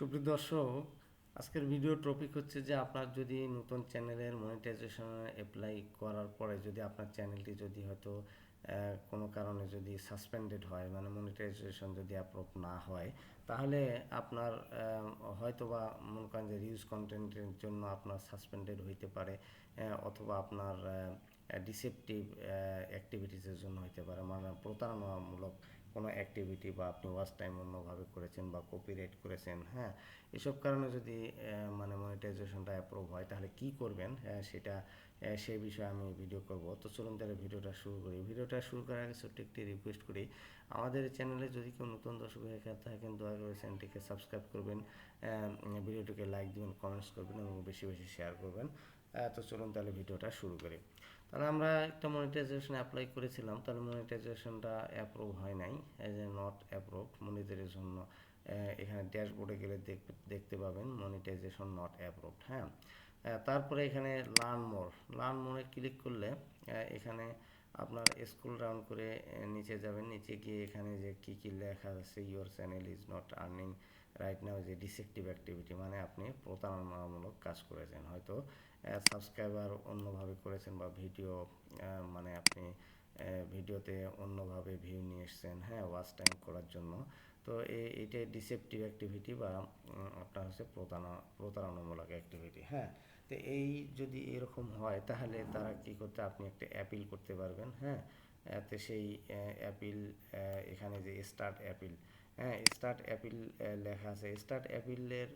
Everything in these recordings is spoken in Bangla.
সুপ্রিয় দর্শক, আজকের ভিডিও টপিক হচ্ছে যে আপনার যদি নতুন চ্যানেলের মনিটাইজেশন অ্যাপ্লাই করার পরে যদি আপনার চ্যানেলটি যদি হয়তো কোনো কারণে যদি সাসপেন্ডেড হয় মানে মনিটাইজেশন যদি অ্যাপ্রুভ না হয়, তাহলে আপনার হয়তো বা মনে করেন যে রিউজ কন্টেন্টের জন্য আপনার সাসপেন্ডেড হইতে পারে অথবা আপনার ডিসেপটিভ অ্যাক্টিভিটিসের জন্য হইতে পারে মানে প্রতারণামূলক কোনো অ্যাক্টিভিটি বা আপনি ওয়াচ টাইম অন্যভাবে করেছেন বা কপিরাইট করেছেন হ্যাঁ? এসব কারণে যদি মানে মনিটাইজেশনটা অ্যাপ্রুভ হয়, তাহলে কি করবেন? হ্যাঁ সেটা সেই বিষয়ে আমি ভিডিও করব। তো চলুন তাহলে ভিডিওটা শুরু করি। ভিডিওটা শুরু করার আগে ছোট্ট একটি রিকোয়েস্ট করি। আমাদের চ্যানেলে যদি কেউ নতুন দর্শক হয়ে থাকেন দয়া করে চ্যানেলটিকে সাবস্ক্রাইব করবেন ভিডিওটিকে লাইক দিবেন কমেন্টস করবেন এবং বেশি বেশি শেয়ার করবেন। তো চলুন তাহলে ভিডিওটা শুরু করি। তাহলে আমরা একটা মনিটাইজেশন অ্যাপ্লাই করেছিলাম। তাহলে মনিটাইজেশনটা অ্যাপ্রুভ হয় নাই। এজ এ নট অ্যাপ্রুভ মনিটাইজের জন্য এখানে ড্যাশবোর্ডে গেলে দেখতে পাবেন মনিটাইজেশন নট অ্যাপ্রুভড হ্যাঁ? তারপরে এখানে লার্ন মোর লার্ন মোরে ক্লিক করলে এখানে আপনার স্কুল ডাউন করে নিচে যাবেন। নিচে গিয়ে এখানে যে কি কি লেখা আছে your channel is not earning right now যে ডিসেক্টিভ অ্যাক্টিভিটি মানে আপনি প্রতারণামূলক কাজ করেছেন। হয়তো সাবস্ক্রাইবার অন্যভাবে করেছেন বা ভিডিও মানে আপনি ভিডিওতে অন্যভাবে ভিউ নিয়ে এসছেন হ্যাঁ ওয়াচ টাইম করার জন্য। তো এইটাই ডিসেপটিভ অ্যাক্টিভিটি বা আপনার হচ্ছে প্রতারণা, প্রতারণামূলক অ্যাক্টিভিটি হ্যাঁ। তো এই যদি এরকম হয়, তাহলে তারা কি করতে, আপনি একটা অ্যাপিল করতে পারবেন হ্যাঁ? তো সেই অ্যাপিল এখানে যে স্টার্ট অ্যাপিল হ্যাঁ স্টার্ট অ্যাপিল লেখা আছে। স্টার্ট অ্যাপিলের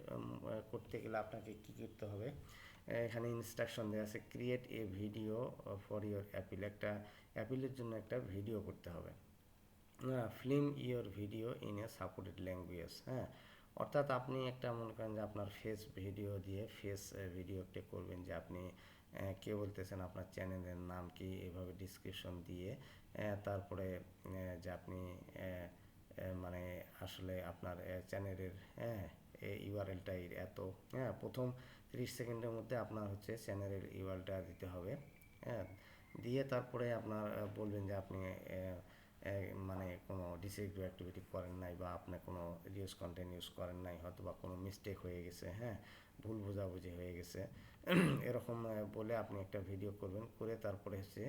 করতে গেলে আপনাকে কি করতে হবে? এখানে ইনস্ট্রাকশন দেওয়া আছে create a video for your appeal একটা অ্যাপিলের জন্য একটা ভিডিও করতে হবে। Film your video in a supported language হ্যাঁ? অর্থাৎ আপনি একটা মনে করেন যে আপনার ফেস ভিডিও দিয়ে ফেস ভিডিও একটা করবেন যে আপনি কে বলতেছেন, আপনার চ্যানেলের নাম কি, এভাবে ডিসক্রিপশন দিয়ে তারপরে যে আপনি মানে আসলে আপনার চ্যানেলের হ্যাঁ ইউআরএলটা এত হ্যাঁ প্রথম তিরিশ সেকেন্ডের মধ্যে আপনার হচ্ছে চ্যানেলের ইউআরএলটা দিতে হবে হ্যাঁ দিয়ে তারপরে আপনার বলবেন যে আপনি মানে কোনো ডিসেক্টিভ অ্যাক্টিভিটি করেন নাই বা আপনি কোনো রিউজ কন্টেন্ট ইউজ করেন নাই হয়তো বা কোনো মিস্টেক হয়ে গেছে হ্যাঁ? ভুল বোঝাবুঝি হয়ে গেছে। এরকম বলে আপনি একটা ভিডিও করবেন, করে তারপরে হচ্ছে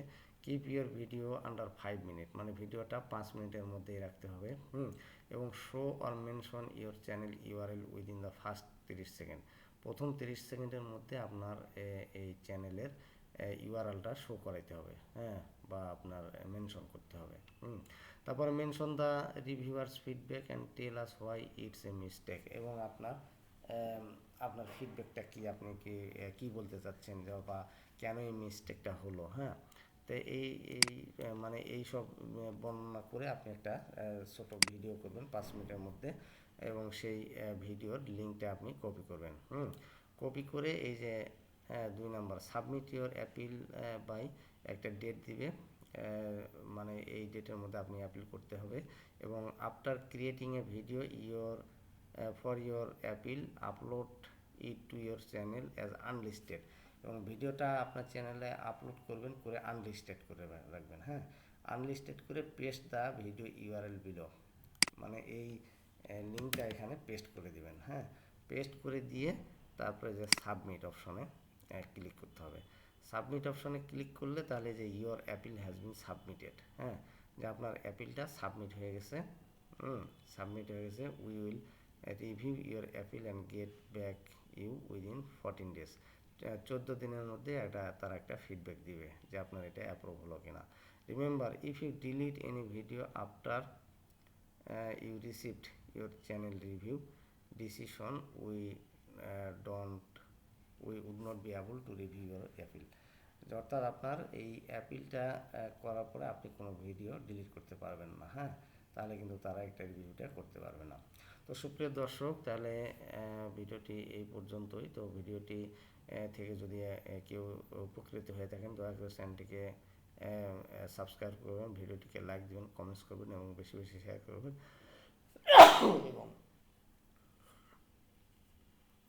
keep your video under five minute মানে ভিডিওটা পাঁচ মিনিটের মধ্যেই রাখতে হবে, হুম? এবং show or mention your channel URL within the first তিরিশ সেকেন্ড প্রথম তিরিশ সেকেন্ডের মধ্যে আপনার এই চ্যানেলের ইউআরএলটা শো করাইতে হবে হ্যাঁ বা আপনার মেনশন করতে হবে, হুম। তারপরে mention the reviewers feedback and tell us why it's a mistake এবং আপনার আপনার ফিডব্যাকটা কি, আপনি কি কি বলতে চাচ্ছেন যে, বা কেন এই মিস্টেকটা হলো হ্যাঁ। তো এই এই মানে এই সব বর্ণনা করে আপনি একটা ছোট ভিডিও করবেন পাঁচ মিনিটের মধ্যে এবং সেই ভিডিওর লিঙ্কটা আপনি কপি করবেন, হুম। কপি করে এই যে হ্যাঁ দুই number. Submit your appeal by একটা ডেট দিবে মানে এই ডেটের মধ্যে আপনি অ্যাপিল করতে হবে। এবং after creating a video your for your appeal upload it to your channel as unlisted এবং ভিডিওটা আপনার চ্যানেলে আপলোড করবেন, করে আনলিস্টেড করে রাখবেন হ্যাঁ? আনলিস্টেড করে paste the video URL below মানে এই লিঙ্কটা এখানে পেস্ট করে দিবেন হ্যাঁ? পেস্ট করে দিয়ে তারপরে যে সাবমিট অপশনে ক্লিক করতে হবে। সাবমিট অপশনে ক্লিক করলে তাহলে যে your appeal has been submitted হ্যাঁ? যে আপনার অ্যাপিলটা সাবমিট হয়ে গেছে সাবমিট হয়ে গেছে we will review your appeal and get back you within fourteen days চোদ্দ দিনের মধ্যে একটা তারা একটা ফিডব্যাক দিবে যে আপনার এটা অ্যাপ্রুভ হলো কিনা। Remember if you delete any video after uh, you received your channel review decision we we would not be able to review your appeal. অর্থাৎ আপনার এই অ্যাপিলটা করার পরে আপনি কোনো ভিডিও ডিলিট করতে পারবেন না হ্যাঁ? তাহলে কিন্তু তারা একটা রিভিউটা করতে পারবে না। তো সুপ্রিয় দর্শক, তাহলে ভিডিওটি এই পর্যন্তই। তো ভিডিওটি থেকে যদি কেউ উপকৃত হয়ে থাকেন, দয়া করে চ্যানেলটিকে সাবস্ক্রাইব করবেন, ভিডিওটিকে লাইক দিবেন কমেন্টস করবেন এবং বেশি বেশি শেয়ার করবেন। এবং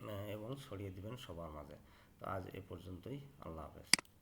এবং ছড়িয়ে দিবেন সবার মাঝে। তো আজ এ পর্যন্তই। আল্লাহ হাফেজ।